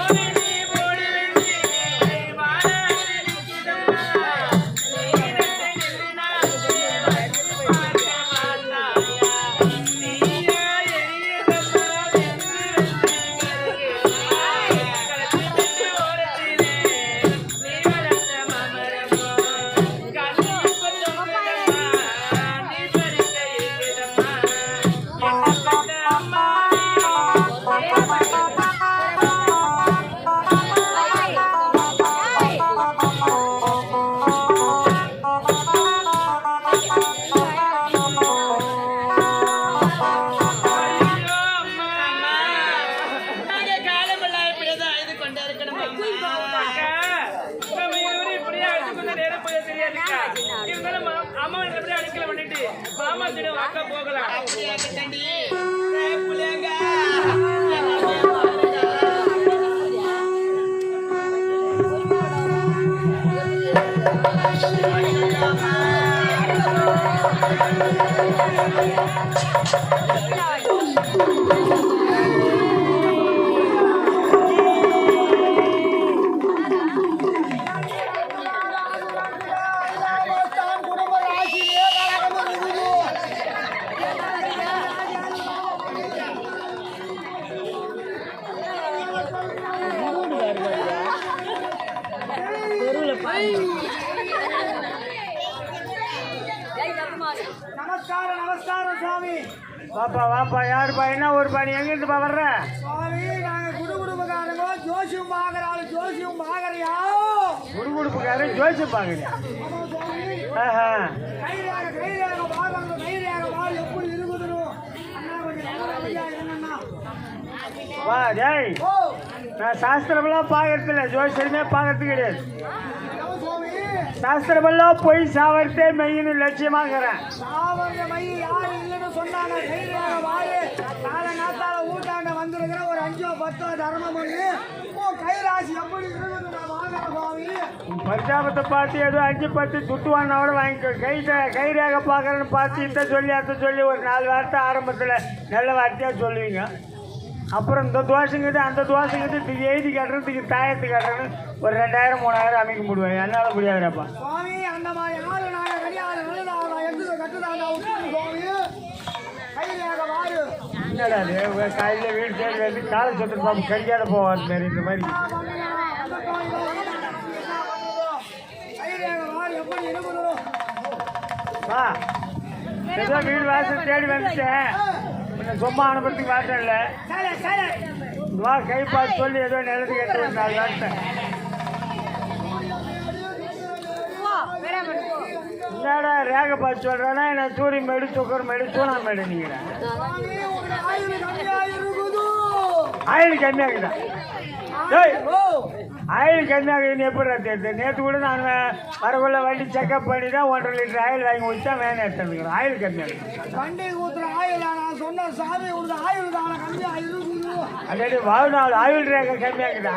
நாங்க Yeah. நமஸ்காரம் நமஸ்காரம் சுவாமி. வாப்பா யாருப்பா? என்ன ஒரு பாணி எங்க இருந்துப்பா வர்ற? சுவாமி நாங்க குடு குடும்பக்காரங்க ஜோசியம் பாக்குறாள் ஜோசியம் பாக்குறியா? குடுகுடுப்புக்காரு ஜோசி பாக்குறியா. கைரேக கைரேக பாருங்க கைரேக பால் எப்படி இருக்குதுன்னு. அண்ணா கொஞ்சம் இருங்கண்ணா. வா டேய். நான் சாஸ்திரமெல்லாம் பார்க்கறது இல்லை ஜோசியமே பார்க்கறது கிடையாது. சாஸ்திரமெல்லாம் போய் சாவரத்தே மெய்யின்னு மை யாரு இல்லைன்னு சொன்னாங்க கைரேக கால நாத்தால ஊட்டாண்ட வந்திருக்கிற ஒரு அஞ்சோ பத்தோ தர்மம் பண்ணி. ஓ கைராசி எப்படி இருக்குது நான் வாங்குறேன் சுவாமி? உன் பரிதாபத்தை பார்த்து ஏதோ அஞ்சு பத்து துட்டுவானோட வாங்கிக்கோ. கை கை ரேக பார்க்கறேன்னு பார்த்து இதை சொல்லி அதை சொல்லி ஒரு நாலு வார்த்தை ஆரம்பத்தில் நல்ல வார்த்தையாக சொல்லுவீங்க. அப்புறம் இந்த தோசைங்குது அந்த தோசைங்குது இதுக்கு எழுதி கட்டுறதுக்கு தாயத்து கட்டுறேன்னு ஒரு ரெண்டாயிரம் மூணாயிரம் அமைக்க முடியும் என்னால் முடியாதுப்பா சுவாமி அந்த மாதிரி ஆளு கிடையாது என்னடா காலையில் வீடு தேடி வந்து காலை சொத்து பாம்பு கடிக்காத போவாது மாரி இந்த மாதிரி. வா. ஏதோ வீடு வாசல் தேடி வந்துட்டேன். உன்னை சும்மா அனுப்புறதுக்கு வார்த்தை இல்லை. வா கை பார்த்து சொல்லி ஏதோ நிலத்து கேட்டு ஒரு நாலு என்னடா ரேக பார்த்து சொல்கிறேன்னா என்ன சூரி மேடு சுக்கர் மேடு சூனா மேடு நீங்கிறேன் ஆயுள் கம்மியா ஆயில் கம்மியாகுதா? டேய் ஆயில் கம்மியாகுதுன்னு எப்படி தெரியுது? நேற்று கூட நான் வரக்குள்ள வண்டி செக்அப் பண்ணி தான் ஒன்றரை லிட்டர் ஆயில் வாங்கி வச்சா வேணும் எடுத்துருக்கிறேன் ஆயில் கம்மியாகுது வண்டி ஊத்துற ஆயுள் நான் சொன்ன சாமி உனக்கு ஆயுள் தான கம்மியா இருக்குது அதாவது வாழ்நாள் ஆயில் ரேகை கம்மியாகுதா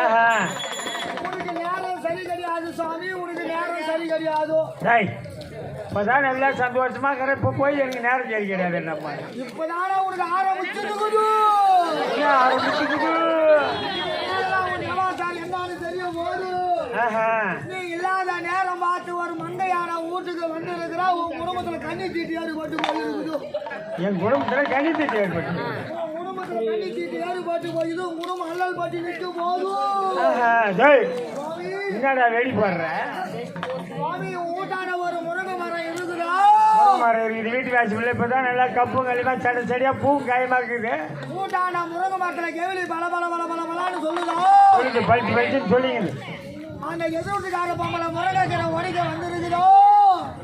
ஆஹா. உனக்கு நேரம் சரி கிடையாது சாமி உனக்கு நேரம் சரி கிடையாது. டேய் இப்போதான் நல்லா சந்தோஷமா இருக்கிறேன். இப்போ போய் எனக்கு நேரம் சரி கிடையாது என்னம்மா இப்பதானே உனக்கு ஆரம்பிச்சிருக்குது. நீ இல்லாத நேரம் பார்த்து ஒரு மண்டையான வீட்டுக்கு வந்து இருக்கிறா உன் குடும்பத்துல கண்ணி தீட்டி ஏறுபட்டு போயிருக்குது என் குடும்பத்தில் கணிதத்தை ஏற்பட்டு உன் குடும்பத்துல கண்ணி தீட்டி ஏறுபட்டு போயுது உன் குடும்பம் அல்லல் பட்டு நிற்க போதும் என்னடா வெடி போடுற சுவாமி உன் வீட்டான ஒரு முருங்கை மரம் இருக்குதா மரம் இருக்குது. வீட்டு வாசல் இப்போ தான் நல்லா கப்பு களிமா சடை செடியாக பூ காயமாக்குது. வீட்டான முருங்கை மரத்துல கெவிலி பல பல பல பல பலன்னு சொல்லுதா? சொல்லுது பழிச்சு பழிச்சுன்னு சொல்லிங்குது அந்த எதிர்ட்டுக்கார பொம்பளை முருங்கைக்கீரை உடைக்க வந்திருக்குதோ?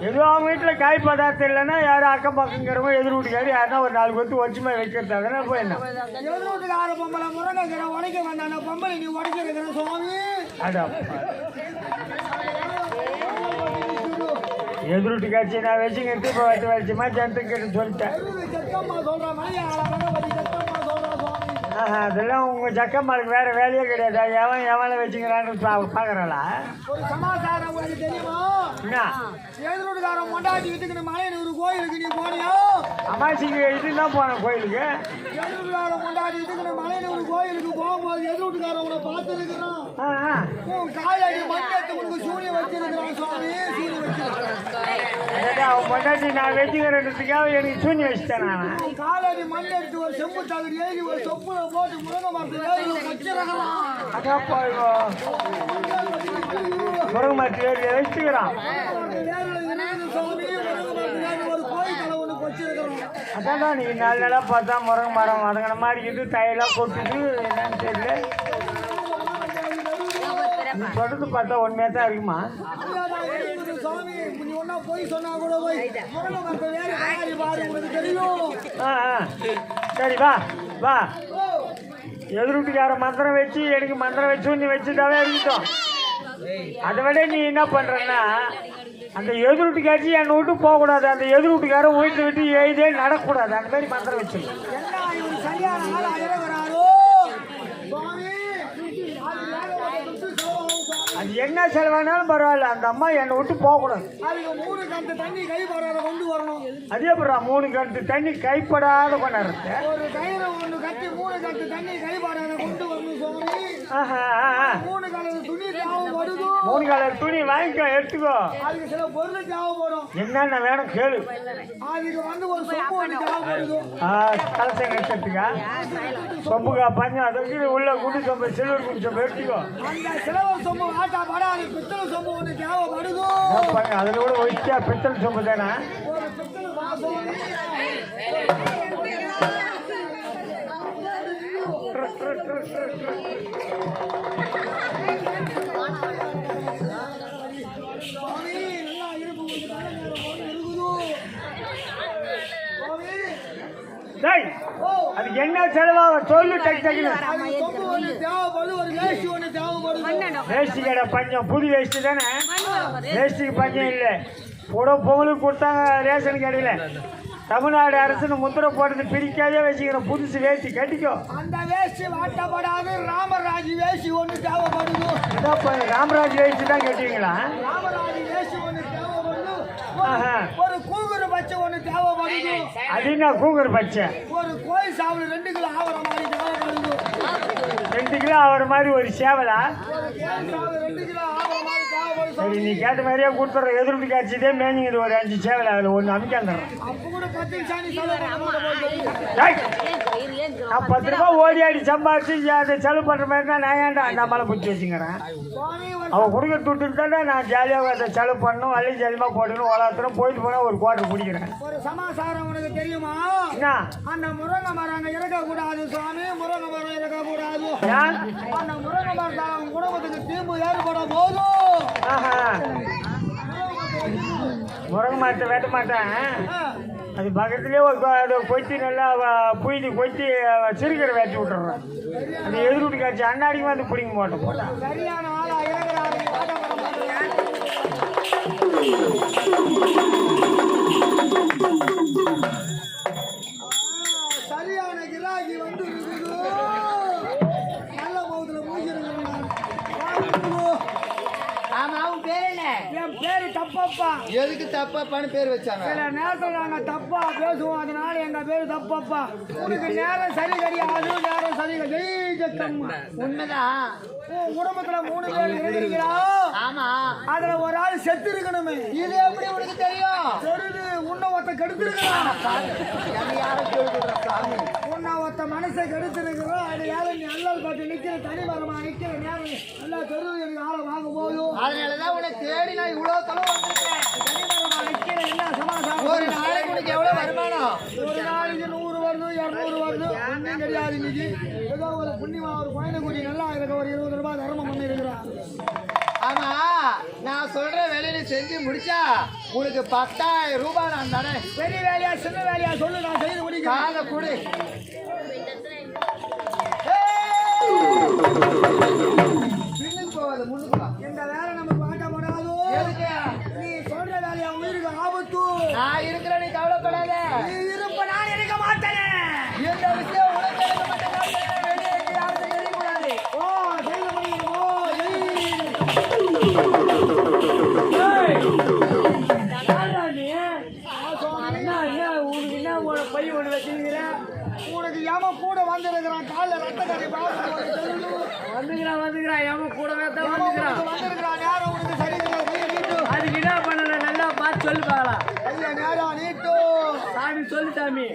ஏதோ அவங்க வீட்டில் காய் பதார்த்தம் இல்லைன்னா யாரும் அக்கம் பக்கங்கிறவங்க எதிர் வீட்டுக்காரி யாருன்னா ஒரு நாலு கொத்து ஒற்றுமை வைக்கிறது. அதனால போய் என்ன? எதிர்ட்டுக்கார பொம்பளை முருங்கைக்கீரை உடைக்க வந்த அந்த பொம்பளை நீ உடைக்க இருக்கிற சுவாமி? அதான் எதிர்ட்டு காட்சி நான் வச்சுக்கிட்டு இப்போ வச்சு வச்சுமா ஜனத்துக்கிட்ட சொல்லிட்டேன். ஆஹா அதெல்லாம் உங்கள் ஜக்கம்மாளுக்கு வேறு வேலையே கிடையாது. எவன் எவனை வச்சுக்கிறான்னு பார்க்குறாளா என்ன? கோயிலுக்கு நீ போனியா? அமாசிக்கு இதுதான் போனேன் கோயிலுக்கு. எதிர்ட்டுக்காரன் மொண்டாட்டி வீட்டுக்கு மலையில ஒரு கோயிலுக்கு போது எதிர் வீட்டுக்காரன் உன்னை பார்த்துருக்கிறான் உன் காலடி மண் எடுத்து உனக்கு சூனியம் வச்சிருக்கிறான் சுவாமி. சூனியம் வச்சிருக்கிறான். அவன் பொண்டாட்டி நான் வச்சுக்கிறதுக்காக எனக்கு சூனி வச்சுட்டேன் நான். உன் காலடி மண் எடுத்து ஒரு செம்பு தகுதி ஏறி ஒரு சொப்புல போட்டு முருங்கை மரத்து ஏறி வச்சிருக்கலாம் அதான் இப்போ முருங்கை மரத்து ஏறி வச்சுக்கிறான். ஒரு அதான் நீ நாலு நாளாக பார்த்தா முருங்கை மரம் வதங்கின மாதிரி இது தையெல்லாம் கொட்டுது என்னன்னு தெரியல. நீ சொல்றது பார்த்தா உண்மையாக தான் இருக்குமா? ஆ ஆ. சரி வா வா. எதிர்வீட்டுக்கார மந்திரம் வச்சு எனக்கு மந்திரம் வச்சு நீ வச்சுட்டாவே இருக்கட்டும். அதை விட நீ என்ன பண்ணுறன்னா அந்த எதிர்வீட்டுக்காரி என்னை விட்டு போகக்கூடாது. அந்த எதிர்வீட்டுக்காரன் வீட்டை விட்டு எழுதே நடக்கக்கூடாது. அந்த மாதிரி மந்திரம் வச்சு அது என்ன செலவானாலும் பரவாயில்ல. அந்த அம்மா என்னை விட்டு போகக்கூடாது. மூணு கண்டு தண்ணி கொண்டு வரணும் அதே அப்புறம் மூணு கட்டு தண்ணி கைப்படாத கொண்டாடுறது. ஒரு கயிறு ஒண்ணு கட்டி மூணு கட்டு தண்ணி கை போடுறத கொண்டு வரணும் சுவாமி. ஆஹா ஆ, ஆ. மூணு கலர் துணி மூணு கலர் துணி வாங்கிக்கோ எடுத்துக்கோ. அதுக்கு சில பொருள் தேவைப்படும். என்னென்ன வேணும் கேளு. அதுக்கு வந்து ஒரு சொப்பு ஒன்று தேவைப்படுது. ஆ கலசம் கட்டுறதுக்கா சொம்புக்கா பஞ்சம் அதுக்கு உள்ள குடி சொம்பு சில்வர் குடி சொம்பு எடுத்துக்கோ. அந்த சிலவர் சொம்பு ஆட்டா படாது பித்தளை சொம்பு ஒன்று தேவைப்படுது. பாருங்க அதில் கூட ஒயிட்டா பித்தல் சொம்பு தானே? அதுக்கு என்ன செலவாக சொல்லு அது வேஷ்டி கடை பஞ்சம் புது வேஷ்டி தானே? வேஷ்டிக்கு பஞ்சம் இல்லை. கூட பொங்கலுக்கு கொடுத்தாங்க ரேஷன் கடையில். தமிழ்நாடு அரசுன்னு முத்திரை போட்டது பிரிக்காதே வச்சுக்கிறோம் புதுசு வேஷ்டி கட்டிக்கோ. அந்த வேஷ்டி வாட்டப்படாது ராமராஜ் வேஷ்டி ஒன்று தேவைப்படுது. ராமராஜ் வேஷ்டி தான் கட்டுவீங்களா? ராமராஜ் வேஷ்டி ஒன்று தேவைப்படுது ஆஹா. ஒரு கூகுரு பச்சை ஒன்று தேவைப்படுது அது என்ன கூகுர் பச்சை? ஒரு கோயில் சாவல் ரெண்டு கிலோ ஆவற மாதிரி தேவைப்படுது ரெண்டு கிலோ ஆகிற மாதிரி ஒரு சேவலா? ரெண்டு கிலோ சரி நீ கேட்ட மாதிரியே கொடுத்துட்றேன் எதிர்ப்பு காய்ச்சிதே மேனிங்குது ஒரு அஞ்சு சேவல் அதில் ஒன்று அமைக்காந்துடுறேன் நான் பத்து ரூபா. ஓடி ஆடி சம்பாதிச்சு அதை செலவு பண்ணுற மாதிரி தான் நான் ஏன்டா அந்த அம்மாவை பிடிச்சி வச்சுக்கிறேன் அவன் கொடுக்குற துட்டு தானே நான் ஜாலியாக அதை செலவு பண்ணணும் வள்ளி ஜாலியமாக போடணும் வளர்த்துறோம் போயிட்டு போனால் ஒரு குவார்டர் பிடிக்கிறேன் ஒரு சமாசாரம் உனக்கு தெரியுமா? என்ன? அந்த முருங்கை மரம் அங்க இறக்கக்கூடாது சுவாமி முருங்கை மரம் இறக்கக்கூடாது அந்த முருங்கை அவன் குடும்பத்துக்கு தீம்பு ஏற்பட போதும் முருங்க மரத்தை வெட்ட மாட்டேன் அது பக்கத்துலேயே ஒரு கொத்தி நல்லா புயிட்டு கொத்தி சிறுகரை வெட்டி விட்டுறேன் அது எதிர்விட்டு காய்ச்சி அண்ணாடிக்கு வந்து பிடிங்க போட்டேன் என் பேரு தப்பப்பா. எதுக்கு தப்பாப்பான்னு பேர் வச்சாங்க? சில நேரத்தில் நாங்க தப்பா பேசுவோம் அதனால எங்க பேரு தப்பப்பா. உனக்கு நேரம் சரி கிடையாது நேரம் சரி கிடையாது உண்மைதான் உன் குடும்பத்துல மூணு பேர் இருக்கிறீங்களா? ஆமா. அதுல ஒரு ஆள் செத்து இருக்கணுமே இது எப்படி உனக்கு தெரியும்? தெரியுது. உன்னை ஒருத்த கெடுத்துருக்கிறான் என்ன யாரும் கேள்விப்படுற சாமி உன்னை ஒருத்த மனசை கெடுத்துருக்கிறான் அது யாரும் நீ அல்லல் பார்த்து நிக்கிற தனி மரமா நிக்கிற நேரம் நல்லா தெரியுது எனக்கு ஆளை வாங்க போதும் அதனாலதான் உன்னை தேடி நான் இவ்வளவு தொலைவு வந்திருக்கேன். தனி மரமா நிக்கிற என்ன சமாசாரம் ஒரு நாளைக்கு உனக்கு எவ்வளவு வருமானம்? ஒரு நாளைக்கு நூறு வருது இரநூறு வருது. ஒன்றும் கிடையாது இன்னைக்கு ஏதோ ஒரு புண்ணியமா ஒரு குழந்தை குடி நல்லா இருக்க ஒரு இருபது ரூபாய் தர்மம் பண்ணி இருக்கிறான் ஆமா நான் சொல்ற வேலையில செஞ்சு முடிச்சா உனக்கு பத்தாயிரம் ரூபாய் நான் தரேன். பெரிய வேலையா சின்ன வேலையா சொல்லு நான் செய்து முடிக்கிறேன். காதை கொடு. பின்னுக்கு போகாத முன்னுக்கு வா. இந்த வேலை நமக்கு வாட்டப்படாதோ எதுக்கு நீ சொல்ற வேலையா உயிருக்கு ஆபத்து நான் இருக்கிற நீ கவலைப்படாத நீ இருப்ப நான் இருக்க மாட்டேன் இந்த விஷயம் உனக்கு மாட்டேன் வெளியே இருந்து உனக்கு வச்சிருக்கிற கூட பார்த்து உனக்கு சொல்லணும். வந்துக்கிறான் வந்துக்கிறான். ஏமா கூடவே தான் வந்துக்கிறான். வந்திருக்கிறான், நேரம் உனக்கு சரி. அதுக்கு என்ன பண்ணல நல்லா பார்த்து சொல்லி பார்க்கலாம். கையை நேரம் நீட்டு. சாமி சொல்லு சாமி.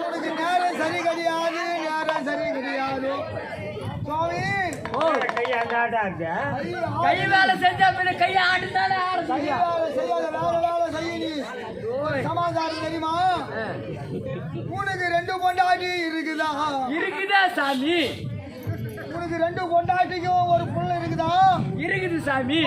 உனக்கு நேரம் சரி கிடையாது நேரம் சரி கிடையாது. சுவாமி. கை ஐயோ, கை வேலை செஞ்சா பின்ன ஆடுதானே கை ஆரம்பிச்சியா வேலை செய்யாத வேற வேலை செய்ய சமாதானம் தெரியுமா? உனக்கு ரெண்டு பொண்டாட்டி இருக்குதா? இருக்குதா சாமி? உனக்கு ரெண்டு பொண்டாட்டிக்கும் ஒரு புள்ள இருக்குதா? இருக்குது சாமி.